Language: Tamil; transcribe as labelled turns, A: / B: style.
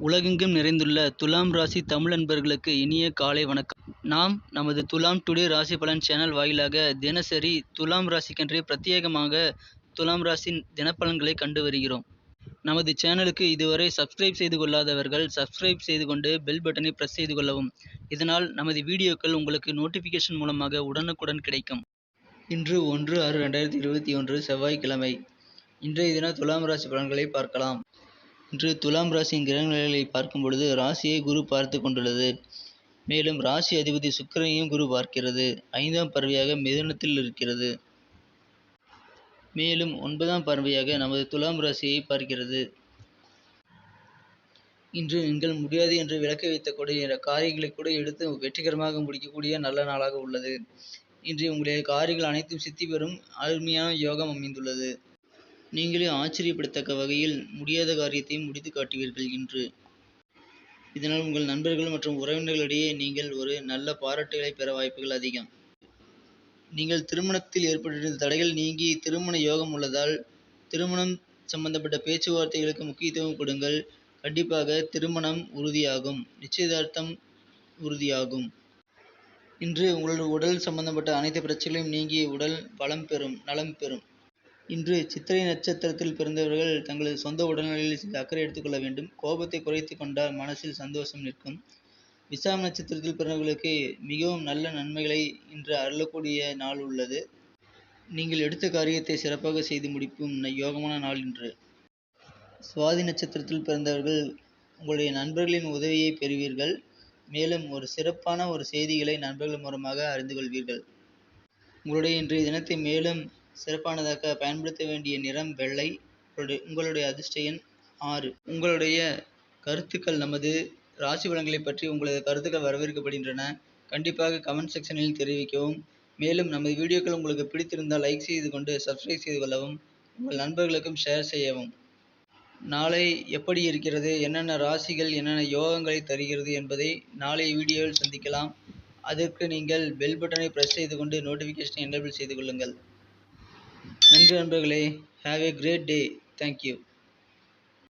A: உலகெங்கும் நிறைந்துள்ள துலாம் ராசி தமிழ் நண்பர்களுக்கு இனிய காலை வணக்கம். நாம் நமது துலாம் டுடே ராசி பலன் சேனல் வாயிலாக தினசரி துலாம் ராசிக்கென்றே பிரத்யேகமாக துலாம் ராசியின் தினப்பலன்களை கண்டு வருகிறோம். நமது சேனலுக்கு இதுவரை சப்ஸ்கிரைப் செய்து கொள்ளாதவர்கள் சப்ஸ்கிரைப் செய்து கொண்டு பெல் பட்டனை பிரஸ் செய்து கொள்ளவும். இதனால் நமது வீடியோக்கள் உங்களுக்கு நோட்டிஃபிகேஷன் மூலமாக உடனுக்குடன் கிடைக்கும். இன்று ஒன்று ஆறு ரெண்டாயிரத்தி இருபத்தி ஒன்று செவ்வாய்க்கிழமை. இன்றைய தின துலாம் ராசி பலன்களை பார்க்கலாம். இன்று துலாம் ராசியின் கிரக நிலைகளை பார்க்கும் பொழுது ராசியை குரு பார்த்து கொண்டுள்ளது. மேலும் ராசி அதிபதி சுக்கிரனையும் குரு பார்க்கிறது. ஐந்தாம் பறவையாக மிதுனத்தில் இருக்கிறது. மேலும் ஒன்பதாம் பார்வையாக நமது துலாம் ராசியை பார்க்கிறது. இன்று நீங்கள் முடியாது என்று விலக்கி வைத்தக்கூடிய காரியங்களை கூட எடுத்து வெற்றிகரமாக முடிக்கக்கூடிய நல்ல நாளாக உள்ளது. இன்று உங்களுடைய காரியங்கள் அனைத்தும் சித்தி பெறும் அருமையான யோகம் அமைந்துள்ளது. நீங்களே ஆச்சரியப்படத்தக்க வகையில் முடியாத காரியத்தையும் முடித்து காட்டுவீர்கள் இன்று. இதனால் உங்கள் நண்பர்கள் மற்றும் உறவினர்களிடையே நீங்கள் ஒரு நல்ல பாராட்டுகளை பெற வாய்ப்புகள் அதிகம். நீங்கள் திருமணத்தில் ஏற்பட்டிருந்த தடைகள் நீங்கி திருமண யோகம் உள்ளதால் திருமணம் சம்பந்தப்பட்ட பேச்சுவார்த்தைகளுக்கு முக்கியத்துவம் கொடுங்கள். கண்டிப்பாக திருமணம் உறுதியாகும். நிச்சயதார்த்தம் உறுதியாகும். இன்று உங்களது உடல் சம்பந்தப்பட்ட அனைத்து பிரச்சனைகளையும் நீங்கி உடல் பலம் பெறும் நலம் பெறும். இன்று சித்திரை நட்சத்திரத்தில் பிறந்தவர்கள் தங்களது சொந்த உடல்நிலையில் சில அக்கறை எடுத்துக்கொள்ள வேண்டும். கோபத்தை குறைத்து கொண்டால் மனசில் சந்தோஷம் நிற்கும். விசாகம் நட்சத்திரத்தில் பிறந்தவர்களுக்கு மிகவும் நல்ல நன்மைகளை இன்று அருளக்கூடிய நாள் உள்ளது. நீங்கள் எடுத்த காரியத்தை சிறப்பாக செய்து முடிக்கும் யோகமான நாள் இன்று. சுவாதி நட்சத்திரத்தில் பிறந்தவர்கள் உங்களுடைய நண்பர்களின் உதவியை பெறுவீர்கள். மேலும் ஒரு சிறப்பான ஒரு செய்திகளை நண்பர்கள் மூலமாக அறிந்து கொள்வீர்கள். உங்களுடைய இன்றைய தினத்தை மேலும் சிறப்பானதாக்க பயன்படுத்த வேண்டிய நிறம் வெள்ளை. உங்களுடைய உங்களுடைய அதிர்ஷ்ட எண் ஆறு. உங்களுடைய கருத்துக்கள் நமது ராசி பலன்களை பற்றி உங்களது கருத்துக்கள் வரவேற்கப்படுகின்றன. கண்டிப்பாக கமெண்ட் செக்ஷனில் தெரிவிக்கவும். மேலும் நமது வீடியோக்கள் உங்களுக்கு பிடித்திருந்தால் லைக் செய்து கொண்டு சப்ஸ்கிரைப் செய்து கொள்ளவும். உங்கள் நண்பர்களுக்கும் ஷேர் செய்யவும். நாளை எப்படி இருக்கிறது? என்னென்ன ராசிகள் என்னென்ன யோகங்களை தருகிறது என்பதை நாளை வீடியோவில் சந்திக்கலாம். அதற்கு நீங்கள் பெல் பட்டனை ப்ரெஸ் செய்து கொண்டு நோட்டிஃபிகேஷனை எனேபிள் செய்து கொள்ளுங்கள். நன்றி நண்பர்களே. Have a great day thank you